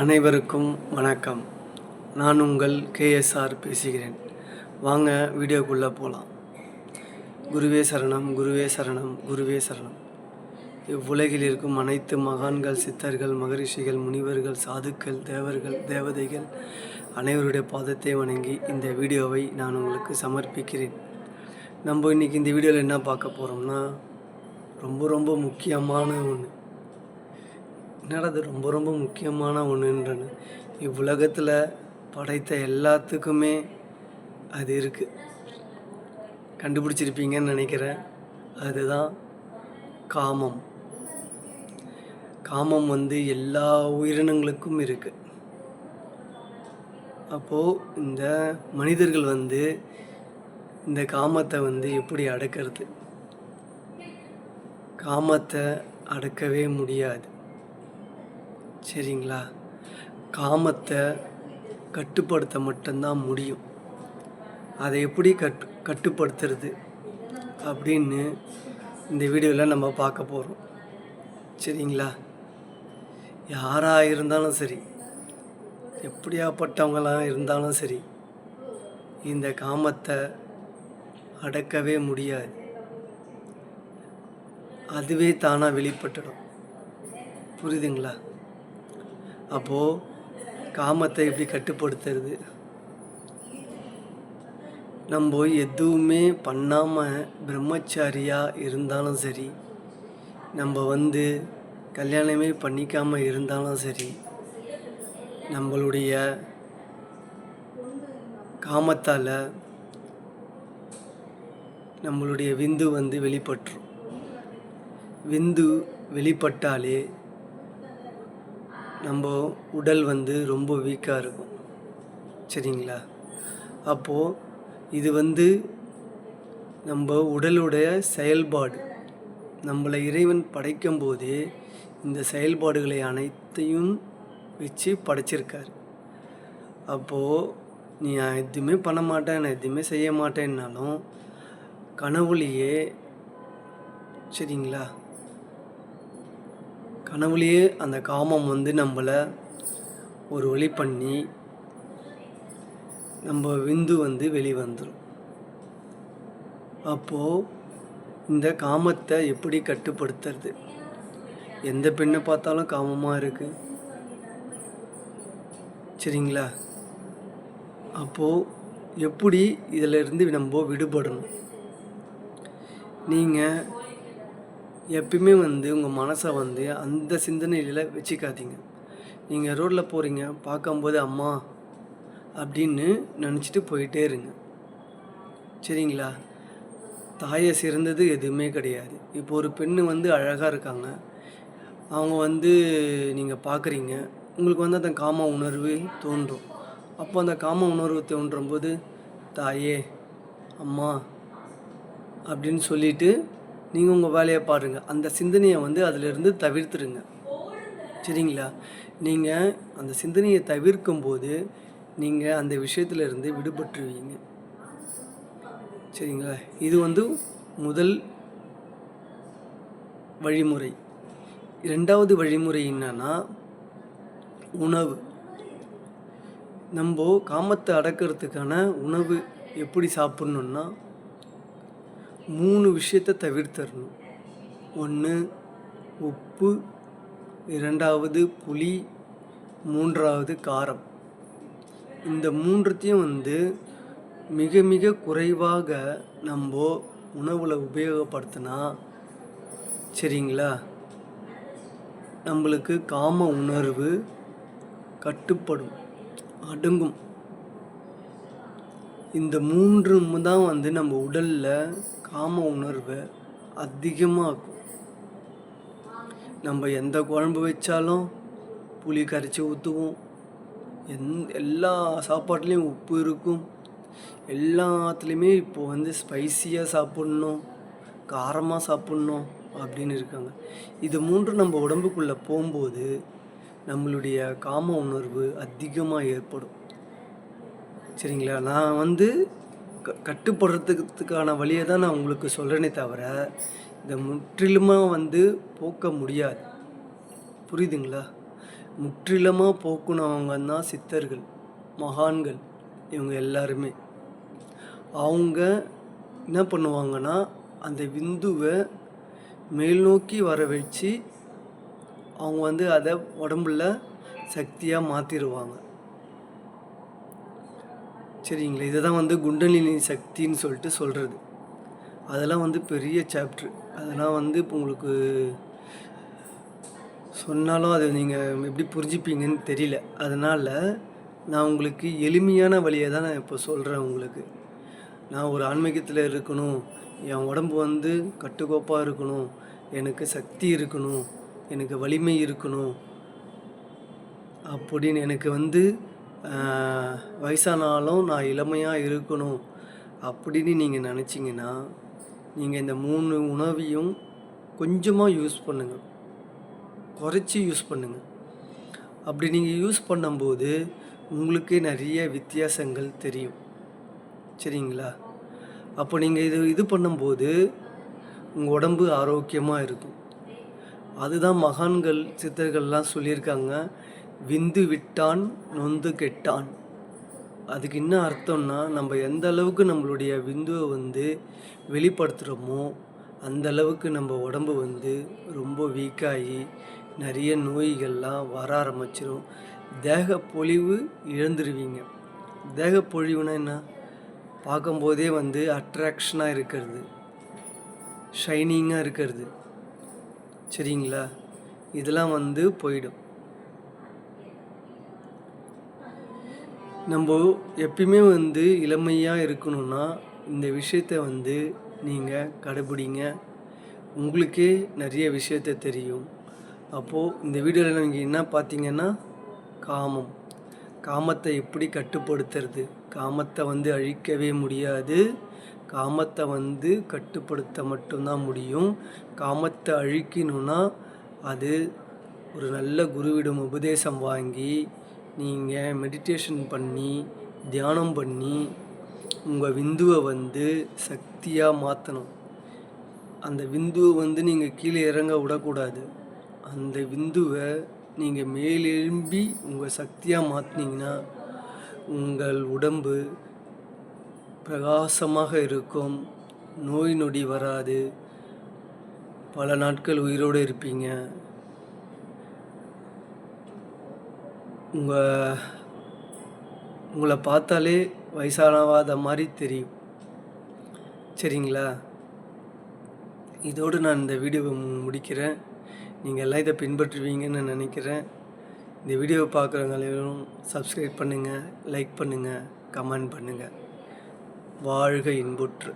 அனைவருக்கும் வணக்கம். நான் உங்கள் கேஎஸ்ஆர் பேசுகிறேன். வாங்க வீடியோக்குள்ளே போகலாம் குருவே சரணம் குருவே சரணம் குருவே சரணம். இவ்வுலகில் இருக்கும் அனைத்து மகான்கள் சித்தர்கள் மகரிஷிகள் முனிவர்கள் சாதுக்கள் தேவர்கள் தேவதைகள் அனைவருடைய பாதத்தை வணங்கி இந்த வீடியோவை நான் உங்களுக்கு சமர்ப்பிக்கிறேன். நம்ம இன்றைக்கி இந்த வீடியோவில் என்ன பார்க்க போகிறோம்னா ரொம்ப ரொம்ப முக்கியமான ஒன்று என்னடா அது ரொம்ப ரொம்ப முக்கியமான ஒன்றுன்றன்னு இவ்வுலகத்தில் படைத்த எல்லாத்துக்குமே அது இருக்குது கண்டுபிடிச்சிருப்பீங்கன்னு நினைக்கிறேன். அதுதான் காமம். காமம் வந்து எல்லா உயிரினங்களுக்கும் இருக்குது அப்போது இந்த மனிதர்கள் வந்து இந்த காமத்தை வந்து எப்படி அடக்கிறது? காமத்தை அடக்கவே முடியாது. சரிங்களா? காமத்தை கட்டுப்படுத்த மட்டும்தான் முடியும். அதை எப்படி கட் கட்டுப்படுத்துறது அப்படின்னு இந்த வீடியோவில் நம்ம பார்க்க போகிறோம் சரிங்களா? யாராக இருந்தாலும் சரி எப்படியாப்பட்டவங்களாம் இருந்தாலும் சரி இந்த காமத்தை அடக்கவே முடியாது. அதுவே தானாக வெளிப்பட்டுடும். புரியுதுங்களா? அப்போது காமத்தை எப்படி கட்டுப்படுத்துறது? நம்ம எதுவுமே பண்ணாமல் பிரம்மச்சாரியாக இருந்தாலும் சரி நம்ம வந்து கல்யாணமே பண்ணிக்காமல் இருந்தாலும் சரி நம்மளுடைய காமத்தால் நம்மளுடைய விந்து வந்து வெளிப்பட்டுரும். விந்து வெளிப்பட்டாலே நம்ம உடல் வந்து ரொம்ப வீக்காக இருக்கும். சரிங்களா? அப்போது இது வந்து நம்ம உடலுடைய செயல்பாடு. நம்மளை இறைவன் படைக்கும் போதே இந்த செயல்பாடுகளை அனைத்தையும் வச்சு படைச்சிருக்காரு. அப்போது நீ நான் எதுவுமே பண்ண மாட்டேன் நான் எதுவுமே செய்ய மாட்டேன்னாலும் கனவுலையே சரிங்களா? கனவுலேயே அந்த காமம் வந்து நம்மளை ஒரு ஒளி பண்ணி நம்ம விந்து வந்து வெளிவந்துடும் அப்போது இந்த காமத்தை எப்படி கட்டுப்படுத்துறது? எந்த பெண்ணை பார்த்தாலும் காமமாக இருக்குது சரிங்களா? அப்போது எப்படி இதிலிருந்து நம்ம விடுபடணும்? நீங்கள் எப்பயுமே வந்து உங்கள் மனசை வந்து அந்த சிந்தனையில் வச்சுக்காதீங்க. நீங்கள் ரோட்டில் போகிறீங்க பார்க்கும்போது அம்மா அப்படின்னு நினச்சிட்டு போயிட்டே இருங்க. சரிங்களா? தாயை சிறந்தது எதுவுமே கிடையாது. இப்போ ஒரு பெண்ணு வந்து அழகாக இருக்காங்க. அவங்க வந்து நீங்கள் பார்க்குறீங்க. உங்களுக்கு வந்து அந்த காம உணர்வு தோன்றும். அப்போ அந்த காம உணர்வு தோன்றும் போது தாயே அம்மா அப்படின்னு சொல்லிட்டு நீங்கள் உங்கள் வேலையை பாருங்கள் அந்த சிந்தனையை வந்து அதிலிருந்து தவிர்த்துருங்க. சரிங்களா? நீங்கள் அந்த சிந்தனையை தவிர்க்கும் போது நீங்கள் அந்த விஷயத்துலேருந்து விடுபட்டுருவீங்க. சரிங்களா? இது வந்து முதல் வழிமுறை. ரெண்டாவது வழிமுறை என்னன்னா உணவு. நம்ம காமத்தை அடக்கிறதுக்கான உணவு எப்படி சாப்பிட்ணுன்னா மூணு விஷயத்தை தவிர்த்தரணும். ஒன்று உப்பு இரண்டாவது புளி மூன்றாவது காரம். இந்த மூன்றுத்தையும் வந்து மிக மிக குறைவாக நம்ம உணவில் உபயோகப்படுத்தினா சரிங்களா? நம்மளுக்கு காம உணர்வு கட்டுப்படும் அடங்கும். இந்த மூன்றும் தான் வந்து நம்ம உடலில் காம உணர்வை அதிகமாக்கும். நம்ம எந்த குழம்பு வச்சாலும் புளி கரைச்சி ஊற்றுவோம் எந் எல்லா சாப்பாட்லேயும் உப்பு இருக்கும். எல்லாத்துலேயுமே இப்போ வந்து ஸ்பைசியாக சாப்பிட்ணும் காரமாக சாப்பிட்ணும் அப்படின்னு இருக்காங்க. இது மூன்று நம்ம உடம்புக்குள்ளே போகும்போது நம்மளுடைய காம உணர்வு அதிகமாக ஏற்படும். சரிங்களா? நான் வந்து க கட்டுப்படுறதுக்கான வழியை தான் நான் உங்களுக்கு சொல்கிறேனே தவிர இதை முற்றிலுமாக வந்து போக்க முடியாது. புரியுதுங்களா? முற்றிலுமாக போக்குனவங்க தான் சித்தர்கள் மகான்கள் இவங்க எல்லாருமே. அவங்க என்ன பண்ணுவாங்கன்னா அந்த விந்துவை மேல் நோக்கி வர வச்சு அவங்க வந்து அதை உடம்புல சக்தியாக மாற்றிடுவாங்க சரிங்களா? இதை தான் வந்து குண்டலினி சக்தின்னு சொல்லிட்டு சொல்கிறது அதெல்லாம் வந்து பெரிய சாப்ட்ரு அதெல்லாம் வந்து இப்போ உங்களுக்கு சொன்னாலும் அதை நீங்கள் எப்படி புரிஞ்சுப்பீங்கன்னு தெரியல. அதனால் நான் உங்களுக்கு எளிமையான வழியை தான் நான் இப்போ சொல்கிறேன் உங்களுக்கு. நான் ஒரு ஆன்மீகத்தில் இருக்கணும். என் உடம்பு வந்து கட்டுக்கோப்பாக இருக்கணும். எனக்கு சக்தி இருக்கணும். எனக்கு வலிமை இருக்கணும். அப்படின்னு எனக்கு வந்து வயசானாலும் நான் இளமையாக இருக்கணும் அப்படின்னு நீங்கள் நினச்சிங்கன்னா நீங்கள் இந்த மூணு உணவையும் கொஞ்சமாக யூஸ் பண்ணுங்கள் குறைச்சி யூஸ் பண்ணுங்கள் அப்படி நீங்கள் யூஸ் பண்ணும்போது உங்களுக்கே நிறைய வித்தியாசங்கள் தெரியும். சரிங்களா? அப்போ நீங்கள் இது இது பண்ணும்போது உங்கள் உடம்பு ஆரோக்கியமாக இருக்கும். அதுதான் மகான்கள் சித்தர்கள்லாம் சொல்லியிருக்காங்க. விந்து விட்டான் நொந்து கெட்டான். அதுக்கு என்ன அர்த்தம்னா நம்ம எந்த அளவுக்கு நம்மளுடைய விந்துவை வந்து வெளிப்படுத்துகிறோமோ அந்த அளவுக்கு நம்ம உடம்பு வந்து ரொம்ப வீக்காகி நிறைய நோய்கள்லாம் வர ஆரம்பிச்சிடும் தேக பொழிவு இழந்துருவீங்க. தேக பொழிவுனா என்ன? பார்க்கும்போதே வந்து அட்ராக்ஷனாக இருக்கிறது. ஷைனிங்காக இருக்கிறது. சரிங்களா? இதெல்லாம் வந்து போயிடும். நம்ம எப்பயுமே வந்து இளமையாக இருக்கணும்னா இந்த விஷயத்த வந்து நீங்கள் கடைபிடிங்க. உங்களுக்கே நிறைய விஷயத்த தெரியும். அப்போது இந்த வீடியோவில் நீங்கள் என்ன பார்த்தீங்கன்னா காமம். காமத்தை எப்படி கட்டுப்படுத்துறது? காமத்தை வந்து அழிக்கவே முடியாது. காமத்தை வந்து கட்டுப்படுத்த மட்டும்தான் முடியும். காமத்தை அழிக்கணும்னா அது ஒரு நல்ல குருவிடம் உபதேசம் வாங்கி நீங்கள் மெடிடேஷன் பண்ணி தியானம் பண்ணி உங்கள் விந்துவை வந்து சக்தியாக மாற்றணும் அந்த விந்துவை வந்து நீங்கள் கீழே இறங்க விடக்கூடாது. அந்த விந்துவை நீங்கள் மேலெழும்பி உங்கள் சக்தியாக மாற்றினீங்கன்னா உங்கள் உடம்பு பிரகாசமாக இருக்கும். நோய் நொடி வராது. பல நாட்கள் உயிரோடு இருப்பீங்க. உங்கள் உங்களை பார்த்தாலே வயசானவாத மாதிரி தெரியும். சரிங்களா? இதோடு நான் இந்த வீடியோவை முடிக்கிறேன். நீங்கள் எல்லாம் இதை பின்பற்றுவீங்கன்னு நான் நினைக்கிறேன். இந்த வீடியோவை பார்க்குறவங்க எல்லாரும் சப்ஸ்கிரைப் பண்ணுங்கள் லைக் பண்ணுங்கள் கமெண்ட் பண்ணுங்கள் வாழ்க இன்புற்று.